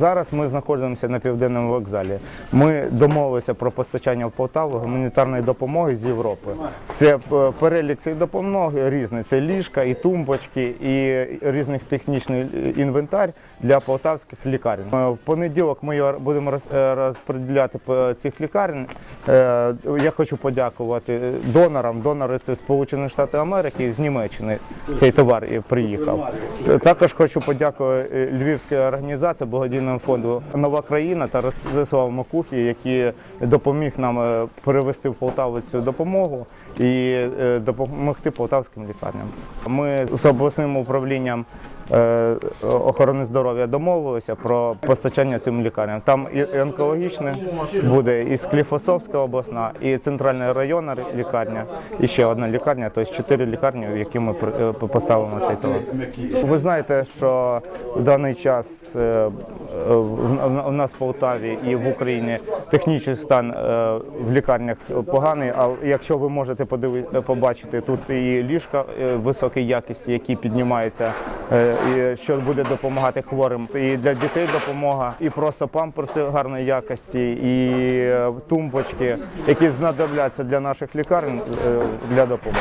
Зараз ми знаходимося на південному вокзалі. Ми домовилися про постачання в Полтаву гуманітарної допомоги з Європи. Це е, перелік цієї допомоги різний. Це ліжка, і тумбочки, і різних технічний інвентар для полтавських лікарень. Е, В понеділок ми будемо е, розподіляти цих лікарень. Е, Я хочу подякувати донорам. Донори це Сполучені Штати Америки з Німеччини. Цей товар приїхав. Також хочу подякувати е, Львівській організації благодійному фонду Нова країна та Ростиславу Макухі, які допоміг нам е, перевести в Полтаву цю допомогу і е, допомогти полтавським лікарням. Ми з обласним управлінням. Е, Охорони здоров'я домовилися про постачання цим лікарням. Там і онкологічне буде, і Скліфосовська обласна, і центральна районна лікарня, і ще одна лікарня, тобто чотири лікарні, в які ми е, поставимо цей товар. Ви знаєте, що в даний час е, в- нас в Полтаві і в Україні технічний стан в лікарнях поганий. А якщо ви можете побачити, тут і ліжка високої якості, які піднімаються, і що буде допомагати хворим. І для дітей допомога, і просто памперси гарної якості, і е, тумбочки, які знадобляться для наших лікарень е, для допомоги.